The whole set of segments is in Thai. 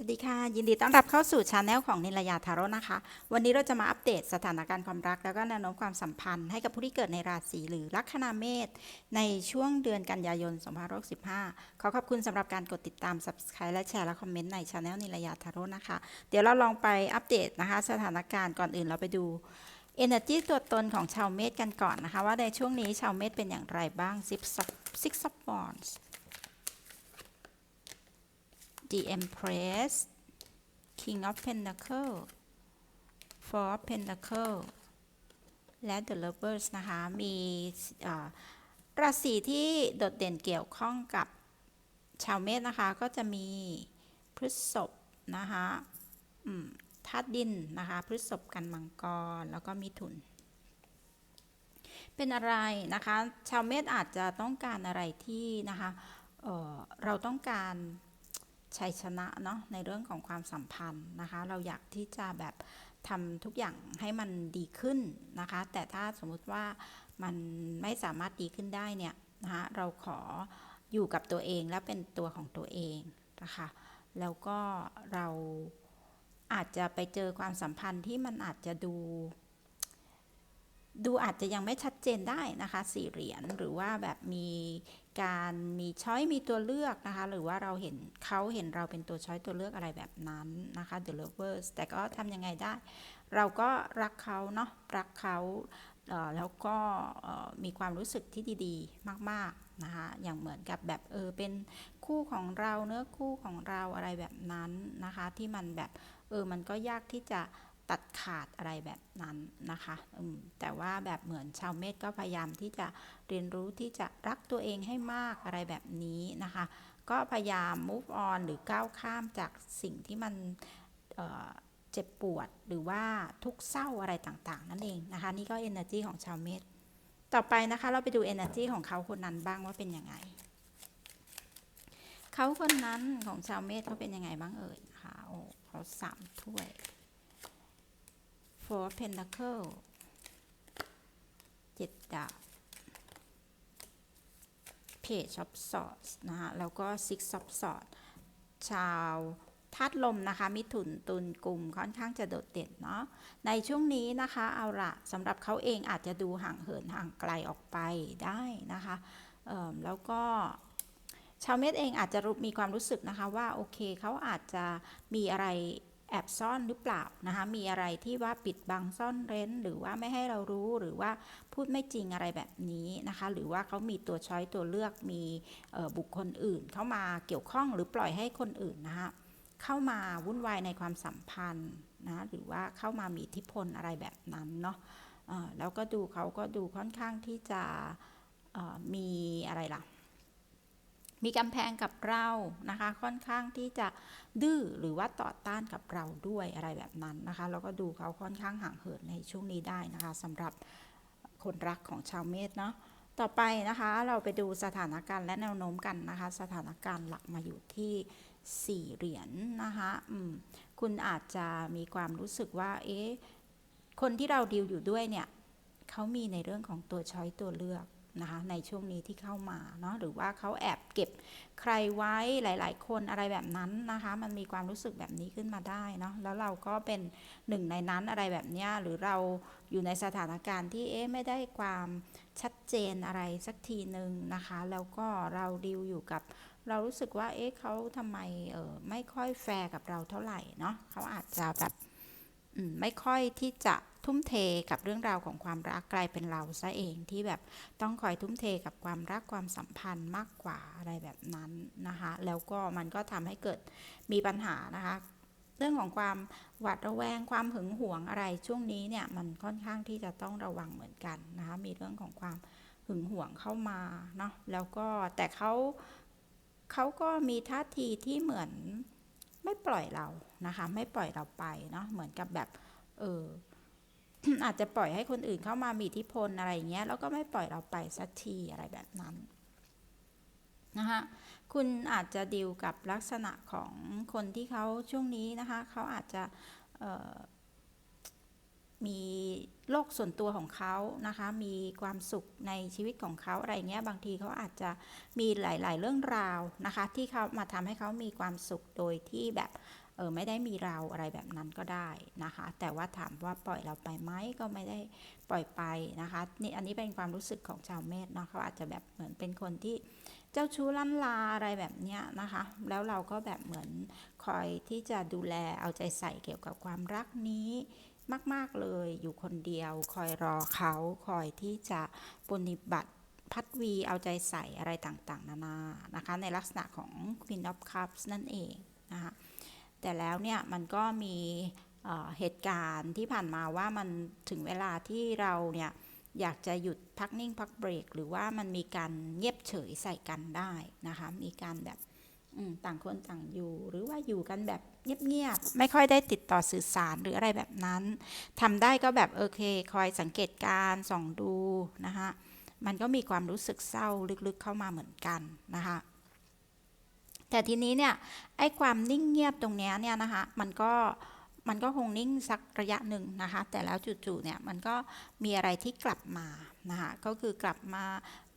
สวัสดีค่ะ ยินดีต้อนรับเข้าสู่ช anel ของนิลยาทาโร่นะคะ วันนี้เราจะมาอัปเดตสถานการณ์ความรัก แล้วก็แนวโน้มความสัมพันธ์ให้กับผู้ที่เกิดในราศีหรือลัคนาเมษในช่วงเดือนกันยายน 2565 ขอขอบคุณสำหรับการกดติดตาม subscribe และแชร์และคอมเมนต์ในช anel นิลยาทาโร่นะคะ เดี๋ยวเราลองไปอัปเดตนะคะ สถานการณ์ก่อนอื่นเราไปดู Energy ตัวตนของชาวเมษกันก่อนนะคะ ว่าในช่วงนี้ชาวเมษเป็นอย่างไรบ้าง Six Six of Wands The Empress King of Pentacle Four of Pentacle และ The Lovers นะคะ มีราศีที่โดดเด่นเกี่ยวข้องกับชาวเมษนะคะ ก็จะมีพฤษภนะคะธาตุดินนะคะ พฤษภกันมังกร แล้วก็มีถุน เป็นอะไรนะคะ ชาวเมษอาจจะต้องการอะไรที่นะคะเออเราต้องการ ชัยชนะเนาะในเรื่องของความสัมพันธ์นะคะ เราอยากที่จะแบบทำทุกอย่างให้มันดีขึ้นนะคะ แต่ถ้าสมมุติว่ามันไม่สามารถดีขึ้นได้เนี่ยนะคะเราขออยู่กับตัวเองและเป็นตัวของตัวเองนะคะ แล้วก็เราอาจจะไปเจอความสัมพันธ์ที่มันอาจจะดู ดูอาจจะยังไม่ชัดเจนได้นะคะสี่เหรียญหรือว่าแบบมีการมีช้อยมีตัวเลือกนะคะ หรือว่าเราเห็นเขาเห็นเราเป็นตัวช้อยตัวเลือกอะไรแบบนั้นนะคะ The Lovers แต่ก็ทำยังไงได้ เราก็รักเขาเนาะรักเขาเแล้วก็มีความรู้สึกที่ดีๆ มากๆนะคะ อย่างเหมือนกับแบบเออเป็นคู่ของเราเนื้อคู่ของเราอะไรแบบนั้นนะคะ ที่มันแบบเออมันก็ยากที่จะ ตัดขาดอะไรแบบนั้นนะคะแต่ว่าแบบเหมือนชาวเมษก็พยายามที่จะเรียนรู้ที่จะรักตัวเองให้มากอะไรแบบนี้นะคะ ก็พยายาม move on หรือก้าวข้ามจากสิ่งที่มันเเจ็บปวดหรือว่าทุกข์เศร้าอะไรต่างๆ นั่นเองนะคะ นี่ก็ energy ของชาวเมษต่อไปนะคะเราไปดู energy ของเขาคนนั้นบ้างว่าเป็นยังไงเขาคนนั้นของชาวเมษเขาเป็นยังไงบ้างเอ่ยนะคะโอ้เขาสามถ้วย four pentacle เจ็ดดาบ page of swords นะคะแล้วก็ six of swords ชาวธาตุลมนะคะ มิถุนตุลกลุ่มค่อนข้างจะโดดเด่นเนาะในช่วงนี้นะคะ เอาละสำหรับเขาเองอาจจะดูห่างเหินห่างไกลออกไปได้นะคะแล้วก็ชาวเมษเองอาจจะมีความรู้สึกนะคะว่าโอเคเขาอาจจะมีอะไร แอบซ่อนหรือเปล่านะคะ มีอะไรที่ว่าปิดบังซ่อนเร้น หรือว่าไม่ให้เรารู้หรือว่าพูดไม่จริงอะไรแบบนี้นะคะ หรือว่าเขามีตัวช้อยตัวเลือกมีบุคคลอื่น เข้ามาเกี่ยวข้องหรือปล่อยให้คนอื่นนะคะเข้ามาวุ่นวายในความสัมพันธ์นะหรือว่าเข้ามามีอิทธิพลอะไรแบบนั้นเนาะแล้วก็ดูเขาก็ดูค่อนข้างที่จะมีอะไรล่ะ มีกำแพงกับเรานะคะ ค่อนข้างที่จะดื้อหรือว่าต่อต้านกับเราด้วยอะไรแบบนั้นนะคะ แล้วก็ดูเขาค่อนข้างห่างเหินในช่วงนี้ได้นะคะสำหรับคนรักของชาวเมษเนาะต่อไปนะคะเราไปดูสถานการณ์และแนวโน้มกันนะคะ สถานการณ์หลักมาอยู่ที่ 4 เหรียญนนะคะคุณอาจจะมีความรู้สึกว่า เอ๊ะ คนที่เราดีลอยู่ด้วยเนี่ยเขามีในเรื่องของตัวช้อยตัวเลือก นะคะในช่วงนี้ที่เข้ามาเนาะหรือว่าเขาแอบเก็บใครไว้หลาย ๆ คนอะไรแบบนั้นนะคะ มันมีความรู้สึกแบบนี้ขึ้นมาได้เนาะแล้วเราก็เป็นหนึ่งในนั้นอะไรแบบเนี้ยหรือเราอยู่ในสถานการณ์ที่เอ๊ะไม่ได้ความชัดเจนอะไรสักทีหนึ่งนะคะ แล้วก็เราดีลอยู่กับ เรารู้สึกว่าเอ๊ะเขาทำไมเออไม่ค่อยแฟร์กับเราเท่าไหร่เนาะเขาอาจจะแบบไม่ค่อยที่จะ ทุ่มเทกับเรื่องราวของความรักกลายเป็นเราซะเองที่แบบต้องคอยทุ่มเทกับความรักความสัมพันธ์มากกว่าอะไรแบบนั้นนะคะแล้วก็มันก็ทำให้เกิดมีปัญหานะคะเรื่องของความหวาดระแวงความหึงหวงอะไรช่วงนี้เนี่ยมันค่อนข้างที่จะต้องระวังเหมือนกันนะคะมีเรื่องของความหึงหวงเข้ามาเนาะแล้วก็แต่เขาเขาก็มีท่าทีที่เหมือนไม่ปล่อยเรานะคะ ไม่ปล่อยเราไปเนาะเหมือนกับแบบเออ อาจจะปล่อยให้คนอื่นเข้ามามีอิทธิพลอะไรเงี้ยแล้วก็ไม่ปล่อยเราไปสักทีอะไรแบบนั้นนะคะคุณอาจจะดีลกับลักษณะของคนที่เขาช่วงนี้นะคะเขาอาจจะมีโลกส่วนตัวของเขานะคะ มีความสุขในชีวิตของเขาอะไรเงี้ย บางทีเขาอาจจะมีหลาย ๆ เรื่องราวนะคะ ที่เขามาทำให้เขามีความสุขโดยที่แบบ เออไม่ได้มีเราอะไรแบบนั้นก็ได้นะคะ แต่ว่าถามว่าปล่อยเราไปไหมก็ไม่ได้ปล่อยไปนะคะนี่อันนี้เป็นความรู้สึกของชาวเมษเนาะเขาอาจจะแบบเหมือนเป็นคนที่เจ้าชู้ลั่นลาอะไรแบบเนี้ยนะคะ แล้วเราก็แบบเหมือนคอยที่จะดูแลเอาใจใส่เกี่ยวกับความรักนี้มาก ๆ เลยอยู่คนเดียว คอยรอเขาคอยที่จะปฏิบัติพัดวีเอาใจใส่อะไรต่าง ๆ นานานะคะ ในลักษณะของ Queen of Cups นั่นเองนะคะ แต่แล้วเนี่ยมันก็มีเหตุการณ์ที่ผ่านมาว่ามันถึงเวลาที่เราเนี่ยอยากจะหยุดพักนิ่งพักเบรก หรือว่ามันมีการเงียบเฉยใส่กันได้นะคะ มีการแบบต่างคนต่างอยู่ หรือว่าอยู่กันแบบเงียบๆไม่ค่อยได้ติดต่อสื่อสารหรืออะไรแบบนั้นทำได้ก็แบบโอเค คอยสังเกตการส่องดูนะคะมันก็มีความรู้สึกเศร้าลึกๆเข้ามาเหมือนกันนะคะ แต่ทีนี้เนี่ยไอ้ความนิ่งเงียบตรงเนี้ยเนี่ยนะคะมันก็มันก็คงนิ่งสักระยะหนึ่งนะคะ แต่แล้วจู่ๆเนี่ยมันก็มีอะไรที่กลับมานะคะก็คือกลับมา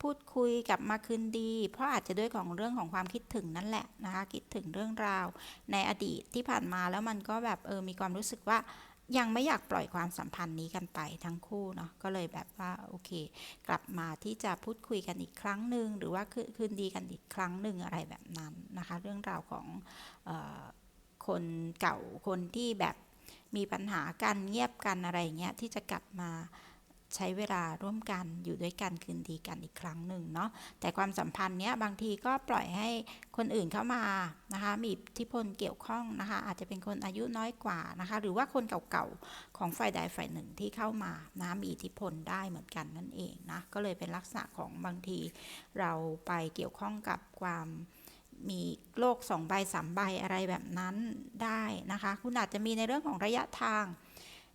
พูดคุยกลับมาคืนดี เพราะอาจจะด้วยของเรื่องของความคิดถึงนั่นแหละนะคะคิดถึงเรื่องราวในอดีตที่ผ่านมาแล้วมันก็แบบเออมีความรู้สึกว่า ยังไม่อยากปล่อยความสัมพันธ์นี้กันไปทั้งคู่เนาะก็เลยแบบว่าโอเค กลับมาที่จะพูดคุยกันอีกครั้งหนึ่งหรือว่าคืนดีกันอีกครั้งหนึ่งอะไรแบบนั้นนะคะ เรื่องราวของออคนเก่าคนที่แบบมีปัญหากันเงียบกันอะไรเงี้ยที่จะกลับมา ใช้เวลาร่วมกันอยู่ด้วยกันคืนดีกันอีกครั้งหนึ่งเนาะแต่ความสัมพันธ์เนี้ยบางทีก็ปล่อยให้คนอื่นเข้ามานะคะมีอิทธิพลเกี่ยวข้องนะคะอาจจะเป็นคนอายุน้อยกว่านะคะหรือว่าคนเก่าๆของฝ่ายใดฝ่ายหนึ่งที่เข้ามานะมีอิทธิพลได้เหมือนกันนั่นเองนะก็เลยเป็นลักษณะของบางทีเราไปเกี่ยวข้องกับความมีโลกสองใบสามใบอะไรแบบนั้นได้นะคะ คุณอาจจะมีในเรื่องของระยะทาง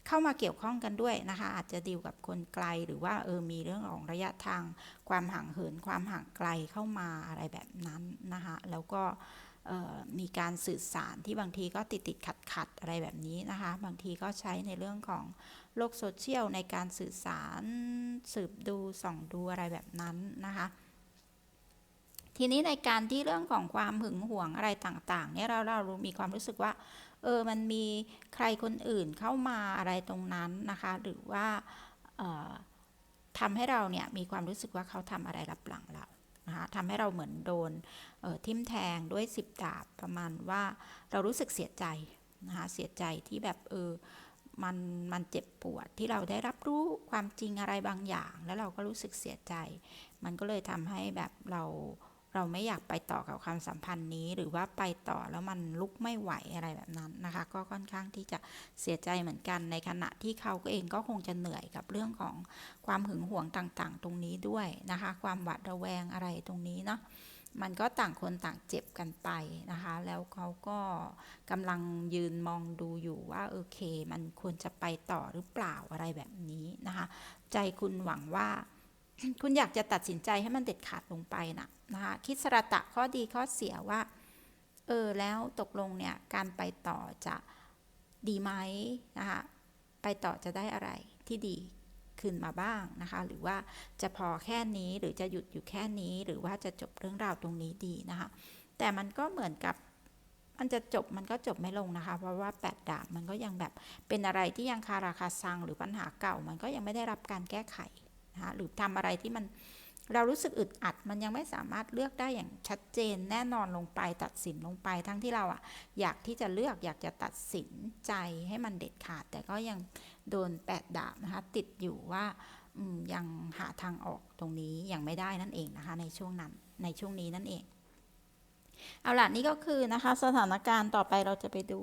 เข้ามาเกี่ยวข้องกันด้วยนะคะ อาจจะดีลกับคนไกลหรือว่าเออมีเรื่องของระยะทาง ความห่างเหิน ความห่างไกลเข้ามาอะไรแบบนั้นนะคะ แล้วก็มีการสื่อสารที่บางทีก็ติดติดขัดขัดอะไรแบบนี้นะคะ บางทีก็ใช้ในเรื่องของโลกโซเชียลในการสื่อสารสืบดูส่องดูอะไรแบบนั้นนะคะ ทีนี้ในการที่เรื่องของความหึงหวงอะไรต่างๆเนี่ยเราเรามีความรู้สึกว่า เออมันมีใครคนอื่นเข้ามาอะไรตรงนั้นนะคะ หรือว่าออทำให้เราเนี่ยมีความรู้สึกว่าเขาทำอะไรรับหลังเรานะคะทำให้เราเหมือนโดนออทิ่มแทงด้วยสิบดาบประมาณว่าเรารู้สึกเสียใจนะคะเสียใจที่แบบเออมันมันเจ็บปวดที่เราได้รับรู้ความจริงอะไรบางอย่าง แล้วเราก็รู้สึกเสียใจ มันก็เลยทำให้แบบเรา เราไม่อยากไปต่อกับความสัมพันธ์นี้ หรือว่าไปต่อแล้วมันลุกไม่ไหวอะไรแบบนั้นนะคะ ก็ค่อนข้างที่จะเสียใจเหมือนกันในขณะที่เขาเองก็คงจะเหนื่อยกับเรื่องของความหึงหวงต่างๆ ตรงนี้ด้วยนะคะ ความหวาดระแวงอะไรตรงนี้เนาะมันก็ต่างคนต่างเจ็บกันไปนะคะ แล้วเขาก็กำลังยืนมองดูอยู่ว่าโอเค มันควรจะไปต่อหรือเปล่าอะไรแบบนี้นะคะ ใจคุณหวังว่า คุณอยากจะตัดสินใจให้มันเด็ดขาดลงไปนะนะคะคิดสระตะข้อดีข้อเสียว่า เออ แล้วตกลงเนี่ย การไปต่อจะดีไหมนะคะไปต่อจะได้อะไรที่ดีขึ้นมาบ้างนะคะ หรือว่าจะพอแค่นี้หรือจะหยุดอยู่แค่นี้ หรือว่าจะจบเรื่องราวตรงนี้ดีนะคะ แต่มันก็เหมือนกับมันจะจบมันก็จบไม่ลงนะคะ เพราะว่าแปดดาบมันก็ยังแบบเป็นอะไรที่ยังคาราคาซังหรือปัญหาเก่า มันก็ยังไม่ได้รับการแก้ไข นะหรือทำอะไรที่มันเรารู้สึกอึดอัดมันยังไม่สามารถเลือกได้อย่างชัดเจนแน่นอนลงไปตัดสินลงไป ทั้งที่เราอะอยากที่จะเลือกอยากจะตัดสินใจให้มันเด็ดขาด แต่ก็ยังโดนแปดดาบนะคะติดอยู่ว่ายังหาทางออกตรงนี้ยังไม่ได้นั่นเองนะคะในช่วงนั้นในช่วงนี้นั่นเอง เอาล่ะนี่ก็คือนะคะสถานการณ์ต่อไปเราจะไปดู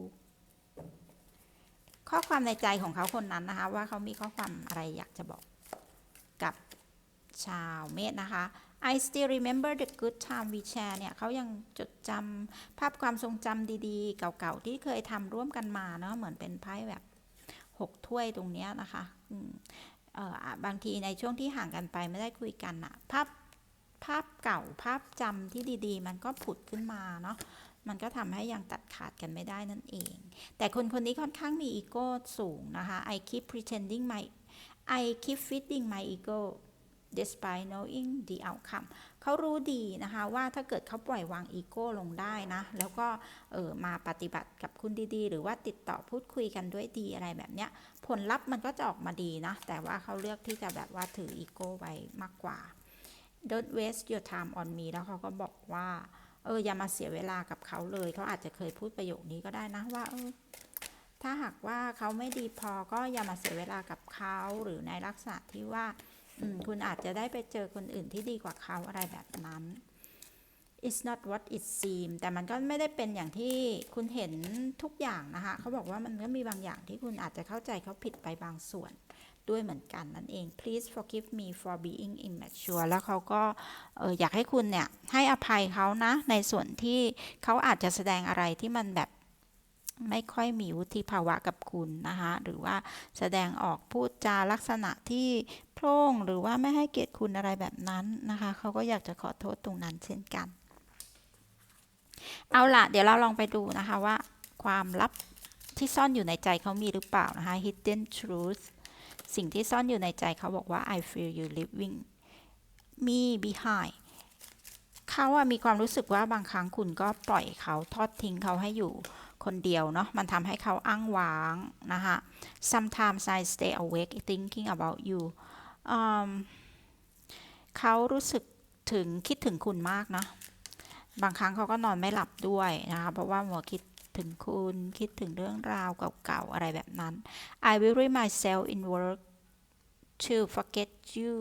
ข้อความในใจของเขาคนนั้นนะคะ ว่าเขามีข้อความอะไรอยากจะบอก กับชาวเมษนะคะ I still remember the good time we share เนี่ยเขายังจดจำภาพความทรงจำดีๆ เก่าๆ ที่เคยทำร่วมกันมาเนาะเหมือนเป็นไพ่แบบหกถ้วยตรงเนี้ยนะคะเอ่อบางทีในช่วงที่ห่างกันไปไม่ได้คุยกันอะภาพภาพเก่าภาพจำที่ดีๆ มันก็ผุดขึ้นมาเนาะมันก็ทำให้ยังตัดขาดกันไม่ได้นั่นเอง แต่คนคนนี้ค่อนข้างมีอีโก้สูงนะคะ I keep pretending my I keep feeding my ego despite knowing the outcome เขารู้ดีนะคะว่าถ้าเกิดเขาปล่อยวางอีโก้ลงได้นะ แล้วก็เออมาปฏิบัติกับคุณดีๆ หรือว่าติดต่อพูดคุยกันด้วยดีอะไรแบบเนี้ย ผลลัพธ์มันก็จะออกมาดีนะ แต่ว่าเขาเลือกที่จะแบบว่าถืออีโก้ไว้มากกว่า don't waste your time on me แล้วเขาก็บอกว่า เอออย่ามาเสียเวลากับเขาเลย เขาอาจจะเคยพูดประโยคนี้ก็ได้นะว่าเออ ถ้าหากว่าเขาไม่ดีพอก็อย่ามาเสียเวลากับเขาหรือในลักษณะที่ว่าคุณอาจจะได้ไปเจอคนอื่นที่ดีกว่าเขาอะไรแบบนั้น it's not what it seem แต่มันก็ไม่ได้เป็นอย่างที่คุณเห็นทุกอย่างนะคะ เขาบอกว่ามันก็มีบางอย่างที่คุณอาจจะเข้าใจเขาผิดไปบางส่วนด้วยเหมือนกันนั่นเอง please forgive me for being immature แล้วเขาก็อออยากให้คุณเนี่ย ให้อภัยเขานะ ในส่วนที่เขาอาจจะแสดงอะไรที่มันแบบ ไม่ค่อยมีวุฒิภาวะกับคุณนะคะหรือว่าแสดงออกพูดจาลักษณะที่โพร่งหรือว่าไม่ให้เกียรติคุณอะไรแบบนั้นนะคะเขาก็อยากจะขอโทษตรงนั้นเช่นกัน เอาล่ะเดี๋ยวเราลองไปดูนะคะว่า ความลับที่ซ่อนอยู่ในใจเขามีหรือเปล่านะคะ hidden truth สิ่งที่ซ่อนอยู่ในใจเขาบอกว่า I feel you living me behind เขาอะมีความรู้สึกว่าบางครั้งคุณก็ปล่อยเขาทอดทิ้งเขาให้อยู่ คนเดียวเนาะมันทำให้เขาอ้างว้างนะคะ sometimes I stay awake thinking about you เขารู้สึกถึงคิดถึงคุณมากนะบางครั้งเขาก็นอนไม่หลับด้วยนะคะเพราะว่ามัวคิดถึงคุณคิดถึงเรื่องราวเก่าๆอะไรแบบนั้น I worry myself in work to forget you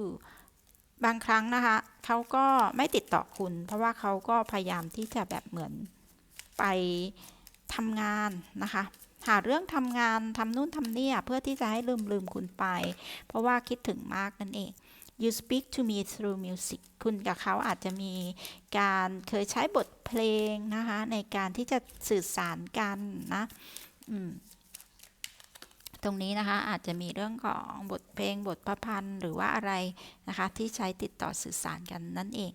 บางครั้งนะคะเขาก็ไม่ติดต่อคุณ เพราะว่าเขาก็พยายามที่จะแบบเหมือนไป ทำงานนะคะ หาเรื่องทำงานทำนู่นทำนี่เพื่อที่จะให้ลืมลืมคุณไป เพราะว่าคิดถึงมากนั่นเอง you speak to me through music คุณกับเขาอาจจะมีการเคยใช้บทเพลงนะคะ ในการที่จะสื่อสารกันนะตรงนี้นะคะอาจจะมีเรื่องของบทเพลงบทประพันธ์หรือว่าอะไรนะคะ ที่ใช้ติดต่อสื่อสารกันนั่นเอง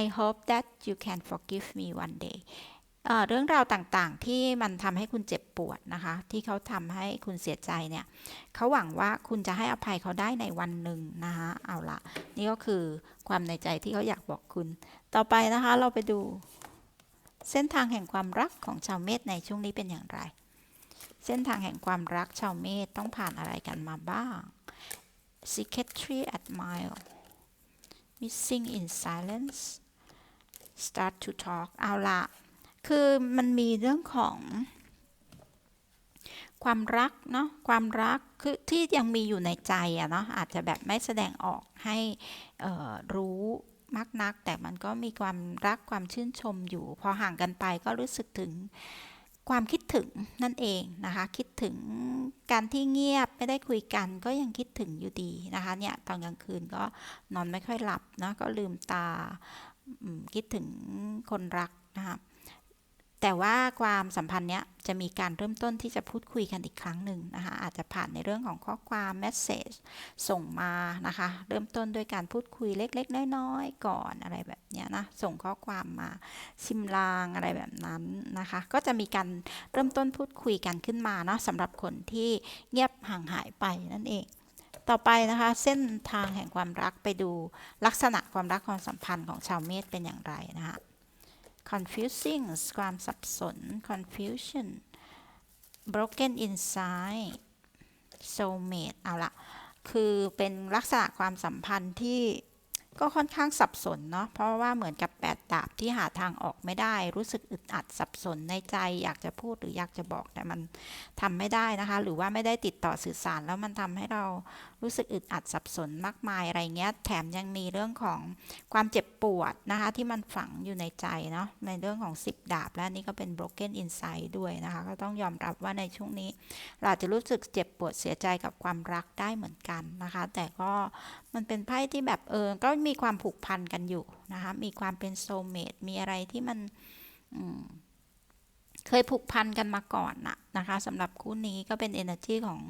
I hope that you can forgive me one day เรื่องราวต่างๆ ที่มันทำให้คุณเจ็บปวดนะคะ ที่เขาทำให้คุณเสียใจเนี่ยเขาหวังว่าคุณจะให้อภัยเขาได้ในวันหนึ่งนะคะเอาละนี่ก็คือความในใจที่เขาอยากบอกคุณ ต่อไปนะคะเราไปดู เส้นทางแห่งความรักของชาวเมษในช่วงนี้เป็นอย่างไร เส้นทางแห่งความรักชาวเมษต้องผ่านอะไรกันมาบ้าง secretary admire missing in silence start to talk เอาละ คือมันมีเรื่องของ ความรักเนาะความรักคือที่ยังมีอยู่ในใจอะเนาะอาจจะแบบไม่แสดงออกให้รู้มากนัก แต่มันก็มีความรักความชื่นชมอยู่ พอห่างกันไปก็รู้สึกถึงความคิดถึงนั่นเองนะคะ คิดถึงการที่เงียบไม่ได้คุยกันก็ยังคิดถึงอยู่ดีนะคะเนี่ยตอนกลางคืนก็นอนไม่ค่อยหลับนะก็ลืมตาคิดถึงคนรักนะคะ แต่ว่าความสัมพันธ์เนี้ยจะมีการเริ่มต้นที่จะพูดคุยกันอีกครั้งหนึ่งนะคะ อาจจะผ่านในเรื่องของข้อความเมสเซจส่งมานะคะ เริ่มต้นด้วยการพูดคุยเล็กๆ น้อยๆ ก่อนอะไรแบบนี้นะ ส่งข้อความมาชิมลางอะไรแบบนั้นนะคะ ก็จะมีการเริ่มต้นพูดคุยกันขึ้นมาเนาะสำหรับคนที่เงียบห่างหายไปนั่นเองต่อไปนะคะเส้นทางแห่งความรักไปดูลักษณะความรักความสัมพันธ์ของชาวเมษเป็นอย่างไรนะคะ confusing ความสับสน confusion broken inside soulmate เอาละคือเป็นลักษณะความสัมพันธ์ที่ก็ค่อนข้างสับสนเนาะเพราะว่าเหมือนกับแปดดาบที่หาทางออกไม่ได้ รู้สึกอึดอัดสับสนในใจ อยากจะพูดหรืออยากจะบอกแต่มันทำไม่ได้นะคะ หรือว่าไม่ได้ติดต่อสื่อสารแล้วมันทำให้เรารู้สึกอึดอัดสับสนมากมายอะไรเงี้ย แถมยังมีเรื่องของความเจ็บปวดนะคะ ที่มันฝังอยู่ในใจเนาะในเรื่องของ 10 ดาบ และนี่ก็เป็น broken inside ด้วยนะคะ ก็ต้องยอมรับว่าในช่วงนี้ เราจะรู้สึกเจ็บปวดเสียใจกับความรักได้เหมือนกันนะคะ แต่ก็มันเป็นไพ่ที่แบบเออก็มีความผูกพันกันอยู่นะคะ มีความเป็นโซเมตมีอะไรที่มัน เคยผูกพันกันมาก่อนนะนะคะสำหรับคู่นี้ก็เป็น energy ของ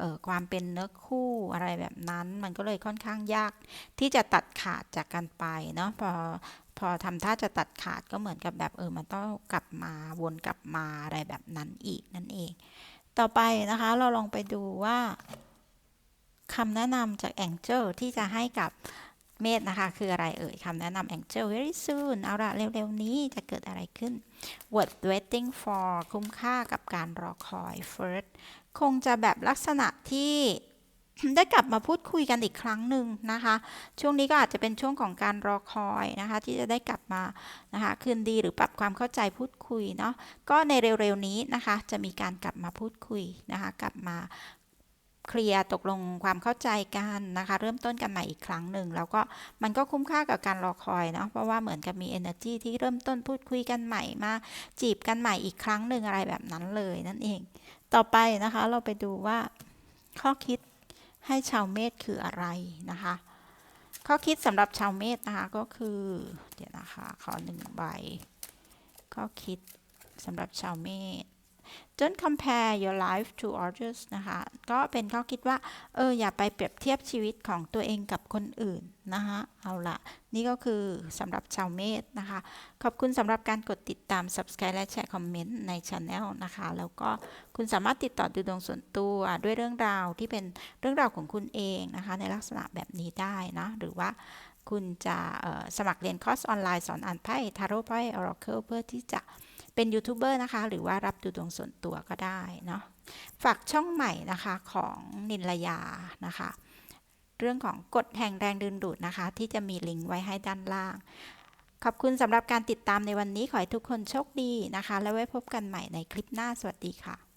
ออความเป็นเนื้อคู่อะไรแบบนั้น มันก็เลยค่อนข้างยาก ที่จะตัดขาดจากกันไปเนาะพอพอทำท่าจะตัดขาดก็เหมือนกับแบบเออมันต้องกลับมาวนกลับมาอะไรแบบนั้นอีกนั่นเอง ต่อไปนะคะเราลองไปดูว่าคำแนะนำจากแองเจิลที่จะให้กับ เมษนะคะ คืออะไรเอ่ยคำแนะนำ Angel very soon เอาละเร็วๆนี้จะเกิดอะไรขึ้น worth waiting for คุ้มค่ากับการรอคอย first คงจะแบบลักษณะที่ได้กลับมาพูดคุยกันอีกครั้งหนึ่งนะคะ ช่วงนี้ก็อาจจะเป็นช่วงของการรอคอยนะคะ ที่จะได้กลับมานะคะคืนดีหรือปรับความเข้าใจพูดคุยเนาะก็ในเร็วๆนี้นะคะ จะมีการกลับมาพูดคุยนะคะ กลับมา เคลียร์ตกลงความเข้าใจกันนะคะ เริ่มต้นกันใหม่อีกครั้งหนึ่ง แล้วก็มันก็คุ้มค่ากับการรอคอยเนาะเพราะว่าเหมือนกับมี energy ที่เริ่มต้นพูดคุยกันใหม่มาจีบกันใหม่อีกครั้งหนึ่งอะไรแบบนั้นเลยนั่นเอง ต่อไปนะคะเราไปดูว่าข้อคิดให้ชาวเมษคืออะไรนะคะ ข้อคิดสำหรับชาวเมษนะคะก็คือเดี๋ยวนะคะขอหนึ่งใบข้อคิดสำหรับชาวเมษ don't compare your life to others นะคะ ก็เป็นข้อคิดว่า เออ อย่าไปเปรียบเทียบชีวิตของตัวเองกับคนอื่นนะคะเอาละนี่ก็คือสำหรับชาวเมษนะคะ ขอบคุณสำหรับการกดติดตาม subscribe และแชร์คอมเมนต์ใน channel นะคะ แล้วก็คุณสามารถติดต่อดูดวงส่วนตัวด้วยเรื่องราวที่เป็นเรื่องราวของคุณเองนะคะ ในลักษณะแบบนี้ได้นะ หรือว่าคุณจะสมัครเรียนคอร์สออนไลน์สอนอ่านไพ่ทาโร่ไพ่ Oracle เพื่อที่จะ เป็นยูทูบเบอร์นะคะ หรือว่ารับดูดวงส่วนตัวก็ได้เนาะฝากช่องใหม่นะคะของนินลยานะคะ เรื่องของกฎแห่งแรงดึงดูดนะคะ ที่จะมีลิงก์ไว้ให้ด้านล่าง ขอบคุณสำหรับการติดตามในวันนี้ขอให้ทุกคนโชคดีนะคะ แล้วไว้พบกันใหม่ในคลิปหน้าสวัสดีค่ะ